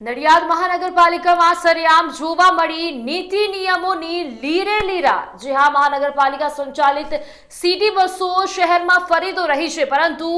નડિયાદ મહાનગરપાલિકામાં સરેઆમ જોવા મળી નીતિ નિયમોની લીરે લીરા. જે હા મહાનગરપાલિકા સંચાલિત સિટી બસો શહેરમાં ફરી તો રહી છે, પરંતુ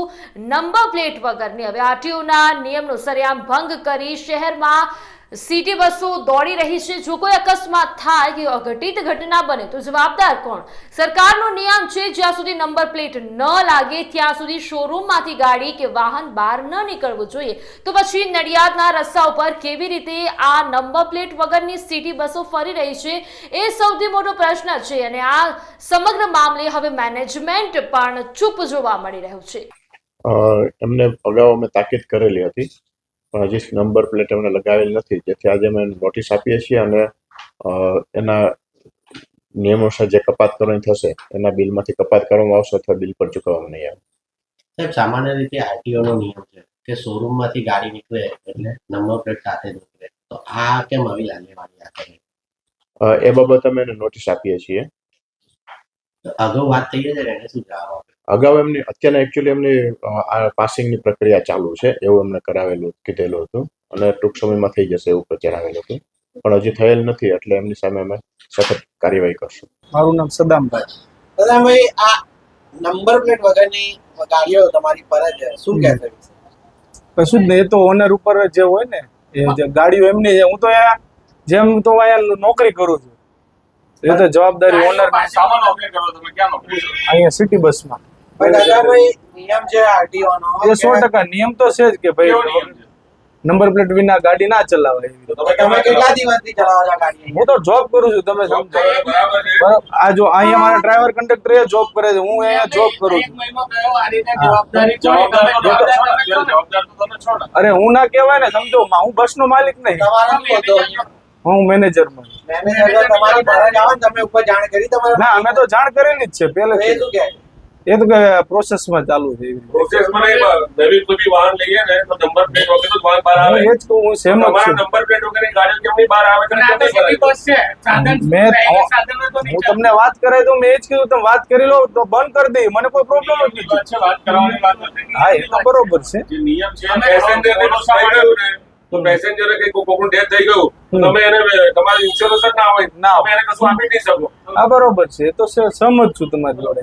નંબર પ્લેટ વગરની હવે આરટીઓના નિયમનો સરેઆમ ભંગ કરી શહેરમાં સિટી બસો દોડી રહી છે. જો કોઈ અકસ્માત થાય કે અઘટિત ઘટના બને, તો જવાબદાર કોણ? સરકારનો નિયમ છે, જ્યાં સુધી નંબર પ્લેટ ન લાગે, ત્યાં સુધી શોરૂમમાંથી ગાડી કે વાહન બહાર ન નીકળવું જોઈએ. તો પછી નડિયાદના રસ્તા ઉપર કેવી રીતે આ નંબર પ્લેટ વગરની સિટી બસો ફરી રહી છે, એ સૌથી મોટો પ્રશ્ન છે અને આ સમગ્ર મામલે હવે મેનેજમેન્ટ પણ ચૂપ જોવા મળી રહ્યું છે. એમને અગાઉ અમે તાકીદ કરેલી હતી. પણ હજી નંબર પ્લેટ એમને લગાવેલ નથી. જેથી આજે અમે નોટિસ આપીએ છીએ અને એના નિયમોસર જે કપાત કરવાની થશે એના બિલમાંથી કપાત કરવામાં આવશે અથવા બિલ પર ચૂકવવામાં નહીં આવે. સાહેબ સામાન્ય રીતે આરટીઓ નો નિયમ છે કે શોરૂમમાંથી ગાડી નીકળે એટલે નંબર પ્લેટ સાથે નીકળે. તો આ કેમ આવી લાગેવાની આ એ બાબત અમે એને નોટિસ આપીએ છીએ. અગાઉ વાત થઈ છે એને શું જવાબ અગાઉ એમની અત્યારે એકચ્યુઅલી એમની આ પાસિંગની પ્રક્રિયા ચાલુ છે એવું એમને કરાવેલું કીધેલું હતું. અને ટૂંક સમયમાં થઈ જશે એવું જણાવેલું હતું. પણ હજી થયેલ નથી એટલે એમની સામે અમે સખત કાર્યવાહી કરશું. મારું નામ સદામભાઈ. સદામભાઈ આ નંબર પ્લેટ વગરની ગાડીઓ તમારી પર જ શું કહેવાય કશું જ નહીં એ તો ઓનર ઉપર જે હોય ને એ જે ગાડીઓ એમની છે. હું તો અહીંયા જેમ તો અહીંયા નોકરી કરું છું. એ તો જવાબદારી ઓનર? અહીંયા સિટી બસમાં નિયમ સો ટકા તો છે જ કે ભાઈ નંબર પ્લેટ વિના ગાડી ના ચલાવાય એવી રીતે. તો તમે તમે કેટલા દિવસથી ચલાવો છો ગાડી હું તો જોબ કરું છું તમે સમજો. બરાબર આ જો અહીંયા મારા ડ્રાઈવર કંડક્ટર એ જોબ કરે છે હું અહીંયા જોબ કરું છું. જવાબદાર તો તમે છો ને, જવાબદાર તો તમે છો ને. અરે હું ના કહેવાય ને સમજો હું બસ નો માલિક નહીં. હું મેનેજરમાં મેનેજર આવે ને તમે ઉપર જાણ કરી તમારા ના અમે તો જાણ કરેલી જ છે તો એ તો પ્રોસેસમાં ચાલુ છે પ્રોસેસમાં નહીં, પણ નવી કોઈ બી વાહન લઈએ ને તો નંબર પ્લેટ વગર જ વાહન બહાર આવે. એ જ હું સેમ જ છું. નંબર પ્લેટ વગર ગાડી કેમ નહીં બહાર આવે? મેં હું તમને વાત કરાય તો મેં એ જ કીધું તમે વાત કરી લો તો બંધ કરી દઈ મને કોઈ પ્રોબ્લેમ જ નથી વાત છે, વાત કરવાની વાત નથી. હા એ તો બરોબર છે. જે નિયમ છે પેસેન્જર ને તો પેસેન્જર કે કોકનું ડેથ થઈ ગયું. તમે એને તમારી ઇન્સ્યોરન્સ જ ના હોય. ના તમે એને કશું આપી નહીં શકો. આ બરોબર છે તો સમજ સહમત છું તમારી જોડે